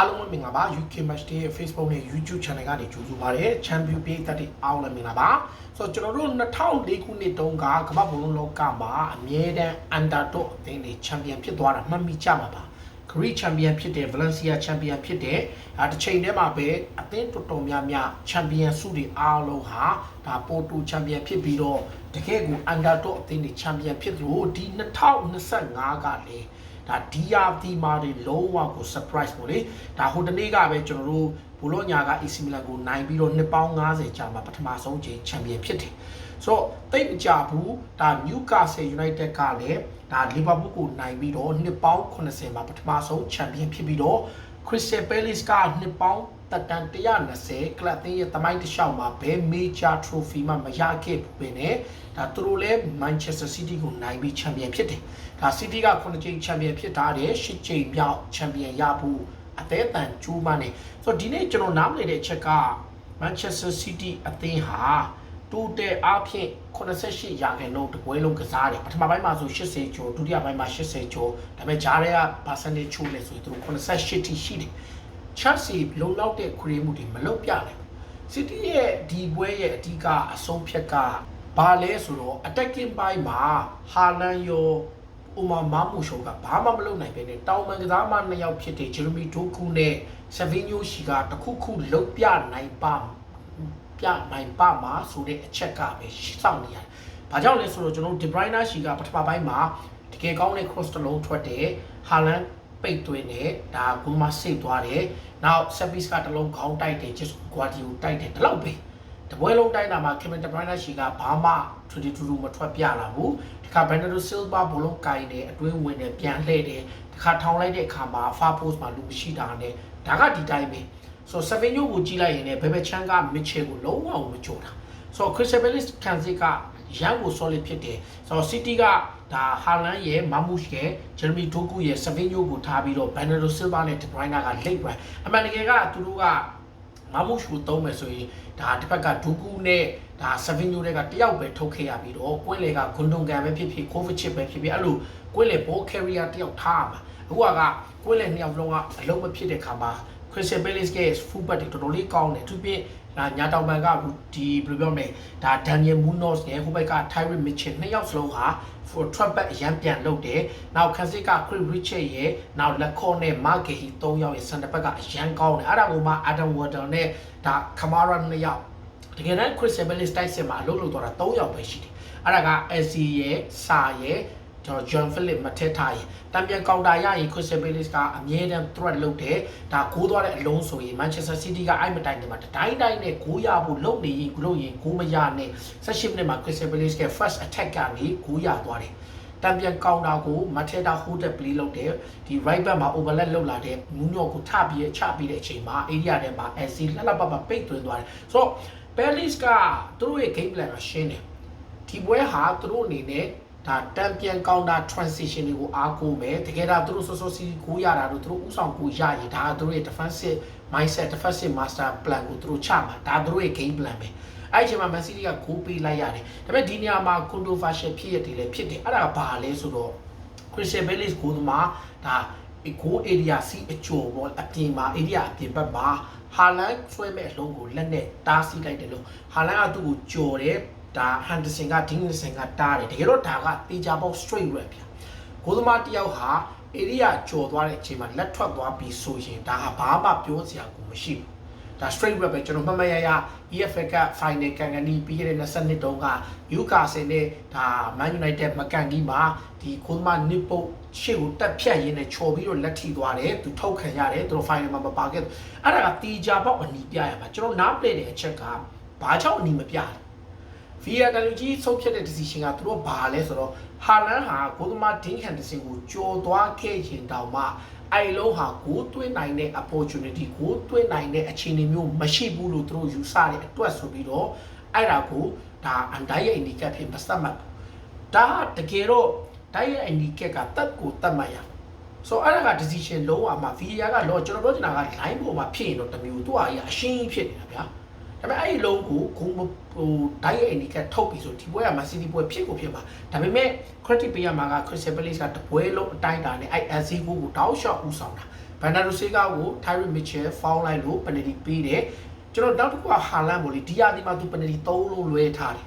အားလုံးပဲမင်္ဂလာပါ UK Match Day ရဲ့ Facebook နဲ့ YouTube Channel ကနေကြိုဆိုပါရစေ Champion ပြည်သက်တွေအားလုံးမင်္ဂလာပါဆိုတော့ကျွန်တော်တို့2004ခုနှစ်တုန်းကကမ္ဘာဘုံလုံးလောကမှာအမြဲတမ်း Underdog အသင်းတွေ Champion ဖြစ်သွားတာမှတ်မိကြမှာပါ Greek Champion ဖြစ်တဲ့ Valencia Champion ဖြစ်တဲ့အဲတစ်ချိန်တည်းမှာပဲအသင်းတော်တော်များများ Champion ဆုတွေအားလုံးဟာဒါ Porto Champion ဖြစ်ပြီးတော့တကယ်ကို Underdog အသင်းတွေ Champion ဖြစ်သလိုဒီ2025ကလည်း ဒါ DRT မှာတွေလုံးဝကို surprise ပေါ့လေဒါဟိုတနေ့ကပဲကျွန်တော်တို့ဘူလောညာက AC Milan ကိုနိုင်ပြီးတော့နှစ်ပေါင်း90ကြာမှာပထမဆုံးချိန် Champion ဖြစ်တယ်ဆိုတော့တိတ်မကြဘူးဒါ Newcastle United ကလည်းဒါ Liverpool ကိုနိုင်ပြီးတော့နှစ်ပေါင်း80မှာပထမဆုံး Champion ဖြစ်ပြီးတော့ Crystal Palace ကနှစ်ပေါင်းတက်တန်120ကလပ်သင်းရဲ့တမိုင်းတစ်လျှောက်မှာဘယ် major trophy မှမရခဲ့ဘူးပဲနဲ့ဒါသူတို့လည်း Manchester City ကိုနိုင်ပြီး champion ဖြစ်တယ်ဒါ City က9ကြိမ် champion ဖြစ်ထားတယ်10ကြိမ်မြောက် champion ရဖို့အသေးအတန်ကျိုးမနေဆိုတော့ဒီနေ့ကျွန်တော်နားမလည်တဲ့အချက်က Manchester City အသင်းဟာတိုးတက်အားဖြင့် 88ရာခိုင်နှုန်းတပွဲလုံးကစားတယ်ပထမပိုင်းမှာဆို80ကျော်ဒုတိယပိုင်းမှာ80ကျော်ဒါပေမဲ့ဂျားရဲက percentage ချိုးလဲဆိုရင်သူတို့88ထိရှိတယ် Chelsea လုံလောက်တဲ့ခွေးမှုတွေမလုပ်ပြနိုင်ဘူး City ရဲ့ဒီပွဲရဲ့အဓိကအဆုံးဖြတ်ကဘာလဲဆိုတော့ attacking ပိုင်းမှာဟာလန်ယောဥမာမမှုရှုံးကဘာမှမလုပ်နိုင်ပဲနဲ့တောင်ပန်ကစားမနှစ်ယောက်ဖြစ်တဲ့ Jeremy Doku နဲ့ Savinho ရှိကတခုခုလုပ်ပြနိုင်ပါ ပြနိုင်ပါမှာဆိုတဲ့အချက်ကပဲစောင့်နေရတယ်။ဘာကြောင့်လဲဆိုတော့ကျွန်တော်တို့ De Bruyne ရှိကပထမပိုင်းမှာတကယ်ကောင်းတဲ့ cross တစ်လုံးထွက်တယ်။ Haaland ပိတ်သွင်းတယ်ဒါဂိုးမစိတ်သွားတယ်နောက်ဆက်ပစ်ကတလုံးခေါင်းတိုက်တယ်ဂျစ်ကွာဒီကိုတိုက်တယ်ဒီလောက်ပဲတပွဲလုံးတိုက်တာမှာကင်မန်တဘရိုင်းနာရှီကဘာမှထူထူထူထူမထွက်ပြလာဘူးတခါဘန်နဒိုဆီလ်ဗာဘလုံးကိုင်တယ်အတွင်းဝင်တယ်ပြန်လှည့်တယ်တခါထောင်လိုက်တဲ့အခါမှာဖာပို့စ်မှာလူမရှိတာနဲ့ဒါကဒီတိုင်းပဲ ဆိုဆဗင်ယိုကိုကြည့်လိုက်ရင်လည်းဘယ်ဘချန်ကမစ်ချယ်ကိုလုံးဝမကြိုတာဆိုခရစ်စပယ်လစ်ကန်စီကရန်ကို solid ဖြစ်တယ်ဆိုတော့ City ကဒါဟာလန်ရဲ့မာမုရှ်ရဲ့ဂျယ်မီတိုကူရဲ့ဆဗင်ယိုကိုထားပြီးတော့ဘန်နဒိုဆီလ်ဗာနဲ့ဒဘရိုင်းနာကလိတ်ပဲအမှန်တကယ်ကသူတို့ကမာမုရှ်ကိုသုံးမယ်ဆိုရင်ဒါတစ်ဖက်ကဒူကူနဲ့ဒါဆဗင်ယိုတွေကတယောက်ပဲထုတ်ခဲ့ရပြီးတော့ကွင်းလေကဂွန်ဒွန်ကန်ပဲဖြစ်ဖြစ်ကိုဗစ်ချစ်ပဲဖြစ်ဖြစ်အဲ့လိုကွင်းလေဘောကယ်ရီယာတယောက်ထားမှာအခုကကွင်းလေနှစ်ယောက်လုံးကအလုံးမဖြစ်တဲ့ခါမှာ Crystal Palace ရဲ့ fullback တွေတော်တော်လေးကောင်းတယ်သူပြင်းဒါညာတောင်ပန်ကဒီဘယ်လိုပြောမလဲဒါ Daniel Munoz နဲ့ဟိုဘက်က Tyrone Mitchell နှစ်ယောက်စလုံးဟာ for trap back အရန်ပြန်လုပ်တယ်။နောက်ခန်းစစ်က Chris Richard ရဲ့နောက်လက်ခေါ်နဲ့ Mark Gehi ၃ယောက်ရဲ့ center back ကအရန်ကောင်းတယ်။အဲ့ဒါကိုမှ Adam Water နဲ့ဒါ Kamara နှစ်ယောက်တကယ်တမ်း Crystal Palace တိုက်စစ်မှာအလုပ်လုပ်သွားတာ၃ယောက်ပဲရှိတယ်။အဲ့ဒါက SC ရဲ့စာရဲ့ ကျွန်တော် John Philip မထက်ထားရင်တံပြန်ကောင်တာရရင် Crystal Palace ကအမြဲတမ်း threat လုပ်တယ်ဒါဂိုးသွားတဲ့အလုံးဆိုရင် Manchester City ကအဲ့မတိုင်တယ်မှာတိုင်းတိုင်းနဲ့ဂိုးရဖို့လုပ်နေရင်ဂိုးလို့ရင်ဂိုးမရနဲ့16မိနစ်မှာ Crystal Palace က first attack ကနေဂိုးရသွားတယ်တံပြန်ကောင်တာကိုမထက်တာ hold up play လုပ်တယ်ဒီ right back မှာ overlap လုပ်လာတဲ့မူးညော့ကိုထပြီးချပြီးတဲ့အချိန်မှာ area ထဲမှာ SC လှလှပပပိတ်သွင်းသွားတယ်ဆိုတော့ Palace ကသူတို့ရဲ့ game plan ကရှင်းတယ်ဒီပွဲဟာသူတို့အနေနဲ့ ဒါတံပြန်ကောင်တာ transition တွေကိုအားကိုးမယ်တကယ်တော့သူတို့စောစောစီကိုရတာတို့သူတို့ဥဆောင်ကိုရရင်ဒါကသူတို့ရဲ့ defensive mindset defensive master plan ကိုသူတို့ချမှာဒါသူတို့ရဲ့ game plan ပဲအဲ့ဒီအချိန်မှာ Man City ကဂိုးပေးလိုက်ရတယ်ဒါပေမဲ့ဒီနေရာမှာ controversial ဖြစ်ရတယ်လည်းဖြစ်တယ်အဲ့ဒါကဘာလဲဆိုတော့ Christian Palace ကိုသမားဒါကို area စီအကျော်ပေါ်အပြင်မှာ area အပြင်ဘက်မှာဟာလန်ဆွဲမဲ့အလုံးကိုလက်နဲ့တားဆီးလိုက်တယ်လို့ဟာလန်ကသူ့ကိုကြော်တယ် ဒါဟန်ဒဆင်ကဒင်းနဆင်ကတားတယ်တကယ်တော့ဒါကတေချာပေါက် straight red ဗျကိုသမားတယောက်ဟာ area ကျော်သွားတဲ့အချိန်မှာလက်ထွက်သွားပြီးဆိုရင်ဒါဟာဘာမှပြောစရာကိုမရှိဘူးဒါ straight red ပဲကျွန်တော်မှတ်မှတ်ရရ EFL က final ကန်ကန်နီပြီးခဲ့တဲ့22တုန်းက Newcastle နဲ့ဒါ Man United မကန်ကြီးမှာဒီကိုသမားနစ်ပုတ်ရှေ့ကိုတက်ဖြတ်ရင်းနဲ့ချော်ပြီးတော့လက်ထိသွားတယ်သူထုတ်ခံရတယ်သူတို့ final မှာမပါခဲ့အဲ့ဒါကတီဂျာပေါက်အနီးပြရမှာကျွန်တော်နားပလေတဲ့အချက်ကဘာကြောင့်အနီးမပြလဲ VIA တလူကြီးဆုံးဖြတ်တဲ့ decision ကသူတို့ဘာလဲဆိုတော့ဟာလန်ဟာကိုသမားဒင်းဟန်ဒစင်ကိုကြော်သွားခဲ့ရင်တောင်မှအဲ့လုံးဟာကိုသွင်းနိုင်တဲ့ opportunity ကိုသွင်းနိုင်တဲ့အခြေအနေမျိုးမရှိဘူးလို့သူတို့ယူဆတဲ့အတွက်ဆိုပြီးတော့အဲ့ဒါကိုဒါအန်တိုင်းရဲ့ indicate ဖြစ်မစတ်မှတ်ဘူးဒါတကယ်တော့တိုင်းရဲ့ indicate ကတက်ကိုတက်မှတ်ရဆိုအဲ့ဒါက decision လုံးဝမှာ VIA ကလောကျွန်တော်ပြောချင်တာက line ပေါ်မှာဖြစ်ရင်တော့တမျိုးသူ့အားရအရှင်းကြီးဖြစ်နေတာဗျာ ဒါပေမဲ့အဲ့ဒီလုံးကိုဂုံဟိုဒိုင်ရဲ့အင်ဒီကထုတ်ပြီးဆိုဒီပွဲကမန်စီးတီးပွဲဖြစ်ကိုဖြစ်မှာဒါပေမဲ့ credit ပေးရမှာက Crystal Palace ကတပွဲလုံးအတိုင်းတာနဲ့အဲ့ SC ကိုကိုတောက်လျှောက်ဦးဆောင်တာဘန်နာဒိုဆေးကာကို Tyre Mitchell ဖောင်းလိုက်လို့ penalty ပေးတယ်ကျွန်တော်နောက်တစ်ခုကဟာလန်ပေါ့လေဒီယာဒီမှာသူ penalty 3လုံးလွဲထားတယ်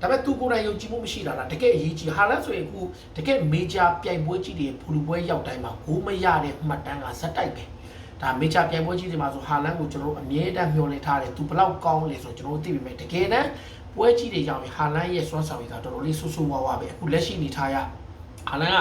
ဒါပေမဲ့သူကိုယ်တိုင်ယုံကြည်မှုမရှိတာလားတကယ်အရေးကြီးဟာလန်ဆိုရင်အခုတကယ် major ပြိုင်ပွဲကြီးတွေဘူလူပွဲရောက်တိုင်းမှာဂိုးမရတဲ့မှတ်တမ်းကဇက်တိုက်ပဲ ဒါ major ပြိုင်ပွဲကြီးတွေမှာဆိုဟာလန်ကိုကျွန်တော်တို့အမြဲတမ်းမျှော်လင့်ထားတယ်သူဘယ်လောက်ကောင်းလဲဆိုတော့ကျွန်တော်တို့သိပြီမဲ့တကယ်တမ်းပွဲကြီးတွေကြောင့်ဟာလန်ရဲ့စွမ်းဆောင်ရည်ကတော်တော်လေးဆူဆူဝါးဝါပဲအခုလက်ရှိနေထားရဟာလန်က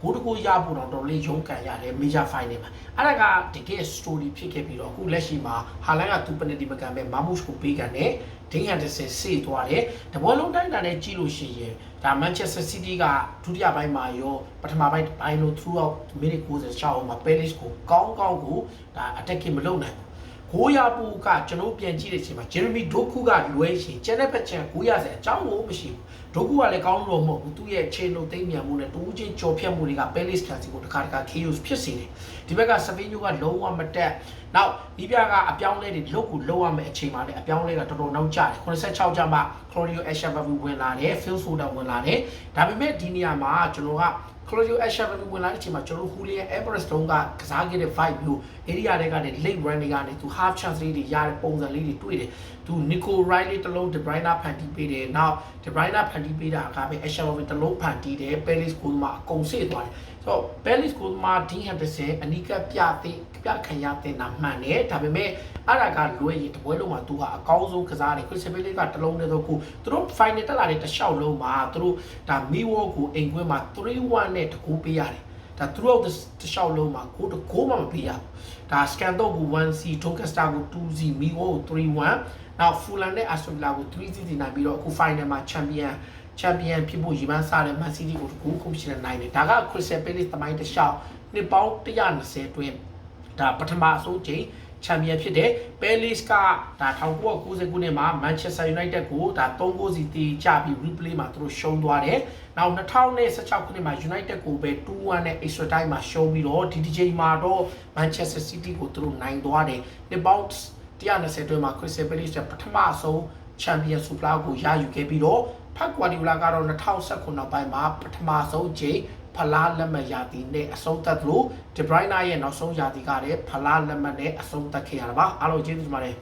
ဂိုးတကူရဖို့တော့တော်တော်လေးရုန်းကန်ရတယ် major final မှာအဲ့ဒါကတကယ် story ဖြစ်ခဲ့ပြီးတော့အခုလက်ရှိမှာဟာလန်ကသူ penalty မကန်ပဲမာမုစ်ကိုပေးကန်တယ်ဒင်းဟန်ဒဆင်စေးသွားတယ်တပွဲလုံးတိုင်းတာနဲ့ကြီးလို့ရှိရင် ဒါ Manchester City ကဒုတိယပိုင်းမှာရောပထမပိုင်းပိုင်းလို့ throughout minute 90ချောင်းမှာ Palace ကိုကောင်းကောင်းကိုဒါ attacking မလုပ်နိုင်ဘူးကိုရပူကကျွန်တော်ပြန်ကြည့်တဲ့အချိန်မှာ Jeremy Doku ကလွဲရှင်ကျန်တဲ့ဘက်ချန်ကိုရစအကြောင်းကိုမရှိဘူး ဒိုကူကလည်းကောင်းလို့မဟုတ်ဘူးသူ့ရဲ့ခြေနှုတ်သိမ့်မြန်မှုနဲ့တူးချင်းကြော်ဖြတ်မှုတွေက Palace ခံစီကိုတစ်ခါတစ်ခါ KOs ဖြစ်စေတယ်ဒီဘက်က Savinho ကလုံးဝမတက်နောက်ဒီပြကအပြောင်းလဲတွေလုတ်ကိုလုံးဝမဲ့အချိန်မှာလည်းအပြောင်းလဲကတော်တော်နောက်ကျတယ်86ကျမှ Claudio Echeverri ဝင်လာတယ် Phil Foden ဝင်လာတယ်ဒါပေမဲ့ဒီနေရာမှာကျွန်တော်က Claudio Echeverri ဝင်လာတဲ့အချိန်မှာကျွန်တော် Julian Alvarez တုံးကကစားခဲ့တဲ့ vibe မျိုး area တွေကနေ late run တွေကနေသူ half chance လေးတွေရတဲ့ပုံစံလေးတွေတွေ့တယ်သူ Nico Riley တလုံး De Bruyne ဖန်တီးပေးတယ်နောက် De Bruyne ဖန်တီးပေးတာကပဲ Echeverri တလုံးဖန်တီးတယ် Palace ကိုမှအကုန်စေ့သွားတယ်ဆိုတော့ Palace ကိုမှ Dean Henderson အနီးကပ်ပြတဲ့ပြခံရတဲ့နာမှန်တယ်ဒါပေမဲ့အဲ့ဒါကလွဲရင်တပွဲလုံးမှာသူကအကောင်းဆုံးကစားတယ် Crystal Palace ကတလုံးတည်းတော့ကိုသူတို့ final တက်လာတဲ့တစ်လျှောက်လုံးမှာသူတို့ဒါ Miwo ကိုအိမ်ကွင်းမှာ3-1နဲ့တကူပေးရတယ် ဒါ throughout the တစ်လျှောက်လုံးမှာကိုတကိုမှမပေးရဘူးဒါ scan တော့ကို 1C Doncaster ကို 2C Miwo ကို3-1နောက် Fulham နဲ့ Aston Villa ကို3-0နိုင်ပြီးတော့အခု final မှာ champion ချန်ပီယံဖြစ်ဖို့ရည်မှန်းစားတဲ့ Man City ကိုတကူခုဖြစ်နေနိုင်တယ်ဒါက Crystal Palace တမိုင်းတစ်လျှောက်နှစ်ပေါင်း120အတွင်းဒါပထမအဆုံးချိန် ချန်ပီယံဖြစ်တဲ့ Palace ကဒါ1990ခုနှစ်မှာ Manchester United ကိုဒါ3-0စီတီကြပြီး replay မှာသူတို့ရှုံးသွားတယ်။နောက်2016ခုနှစ်မှာ United ကိုပဲ2-1နဲ့ extra time မှာရှုံးပြီးတော့ဒီဒီချိန်မှာတော့ Manchester City ကိုသူတို့နိုင်သွားတယ်။နှစ်ပေါင်း120အတွင်းမှာ Crystal Palace ကပထမဆုံးချန်ပီယံဆူပလာကိုရယူခဲ့ပြီးတော့ဖက်ကွာဒီဝလာကတော့2019နောက်ပိုင်းမှာပထမဆုံးချိန် ဖလားလက်မှတ်ရာသီနဲ့အဆုံးသတ်လို့ဒီဘရိုင်းနာရဲ့နောက်ဆုံးရာသီကလည်းဖလားလက်မှတ်နဲ့အဆုံးသတ်ခဲ့ရတာပါအားလုံးကျေးဇူးတင်ပါတယ်